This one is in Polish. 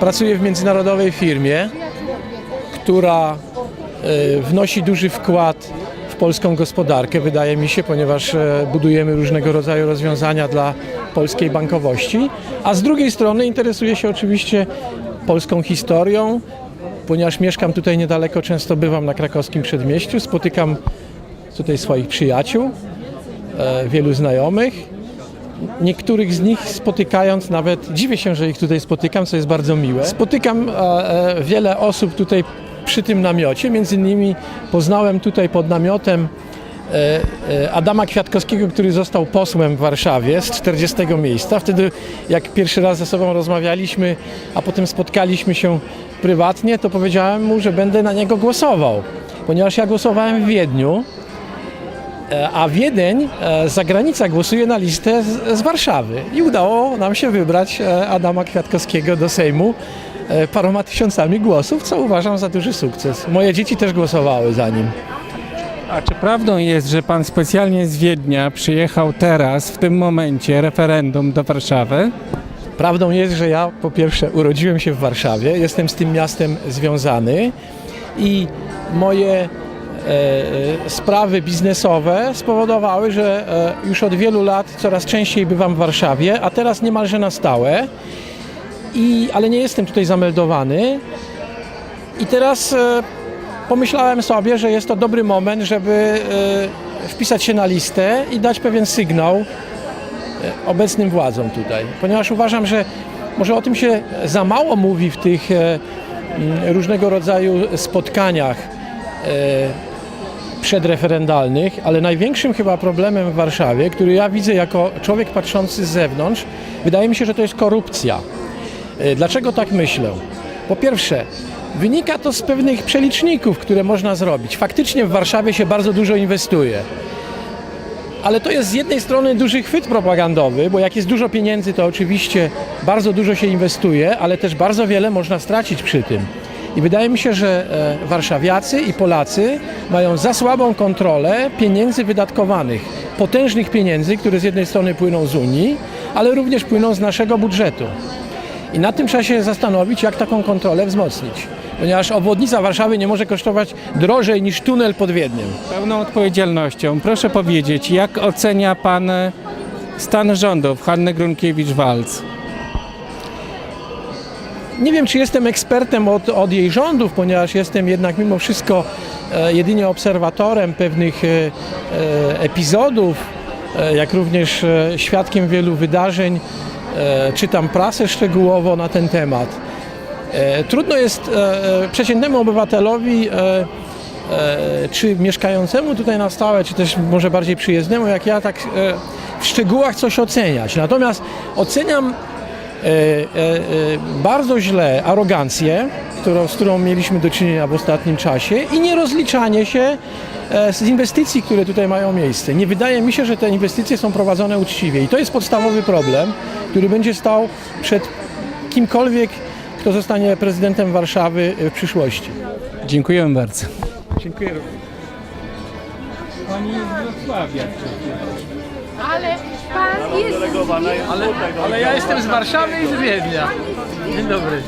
Pracuję w międzynarodowej firmie, która e, wnosi duży wkład w polską gospodarkę, wydaje mi się, ponieważ e, budujemy różnego rodzaju rozwiązania dla polskiej bankowości, a z drugiej strony interesuję się oczywiście polską historią, ponieważ mieszkam tutaj niedaleko, często bywam na krakowskim przedmieściu, spotykam tutaj swoich przyjaciół, e, wielu znajomych. Niektórych z nich spotykając nawet, dziwię się, że ich tutaj spotykam, co jest bardzo miłe. Spotykam e, e, wiele osób tutaj przy tym namiocie, między innymi poznałem tutaj pod namiotem e, Adama Kwiatkowskiego, który został posłem w Warszawie z 40 miejsca. Wtedy jak pierwszy raz ze sobą rozmawialiśmy, a potem spotkaliśmy się prywatnie, to powiedziałem mu, że będę na niego głosował, ponieważ ja głosowałem w Wiedniu, a Wiedeń, e, zagranica głosuje na listę z, z Warszawy. I udało nam się wybrać e, Adama Kwiatkowskiego do Sejmu e, paroma tysiącami głosów, co uważam za duży sukces. Moje dzieci też głosowały za nim. A czy prawdą jest, że pan specjalnie z Wiednia przyjechał teraz, w tym momencie, referendum do Warszawy? Prawdą jest, że ja po pierwsze urodziłem się w Warszawie, jestem z tym miastem związany i moje e, e, sprawy biznesowe spowodowały, że e, już od wielu lat coraz częściej bywam w Warszawie, a teraz niemalże na stałe. I, ale nie jestem tutaj zameldowany. I teraz e, pomyślałem sobie, że jest to dobry moment, żeby e, wpisać się na listę i dać pewien sygnał obecnym władzom tutaj, ponieważ uważam, że może o tym się za mało mówi w tych e, różnego rodzaju spotkaniach e, przedreferendalnych, ale największym chyba problemem w Warszawie, który ja widzę jako człowiek patrzący z zewnątrz, wydaje mi się, że to jest korupcja. E, Dlaczego tak myślę? Po pierwsze, wynika to z pewnych przeliczników, które można zrobić. Faktycznie w Warszawie się bardzo dużo inwestuje. Ale to jest z jednej strony duży chwyt propagandowy, bo jak jest dużo pieniędzy, to oczywiście bardzo dużo się inwestuje, ale też bardzo wiele można stracić przy tym. I wydaje mi się, że e, warszawiacy i Polacy mają za słabą kontrolę pieniędzy wydatkowanych. Potężnych pieniędzy, które z jednej strony płyną z Unii, ale również płyną z naszego budżetu. I nad tym trzeba się zastanowić, jak taką kontrolę wzmocnić. Ponieważ obwodnica Warszawy nie może kosztować drożej niż tunel pod Wiedniem. Pełną odpowiedzialnością. Proszę powiedzieć, jak ocenia pan stan rządów Hanny Grunkiewicz-Walc? Nie wiem, czy jestem ekspertem od, od jej rządów, ponieważ jestem jednak mimo wszystko e, jedynie obserwatorem pewnych e, e, epizodów, jak również świadkiem wielu wydarzeń. Czytam prasę szczegółowo na ten temat. Trudno jest przeciętnemu obywatelowi, czy mieszkającemu tutaj na stałe, czy też może bardziej przyjezdnemu, jak ja, tak w szczegółach coś oceniać. Natomiast oceniam bardzo źle arogancję, którą, z którą mieliśmy do czynienia w ostatnim czasie i nierozliczanie się e, z inwestycji, które tutaj mają miejsce. Nie wydaje mi się, że te inwestycje są prowadzone uczciwie i to jest podstawowy problem, który będzie stał przed kimkolwiek, kto zostanie prezydentem Warszawy w przyszłości. Dziękujemy bardzo. Dziękuję. Pani jest Wrocławia. Ale pan jest Ale ja jestem z Warszawy i z Wiednia. Dzień dobry.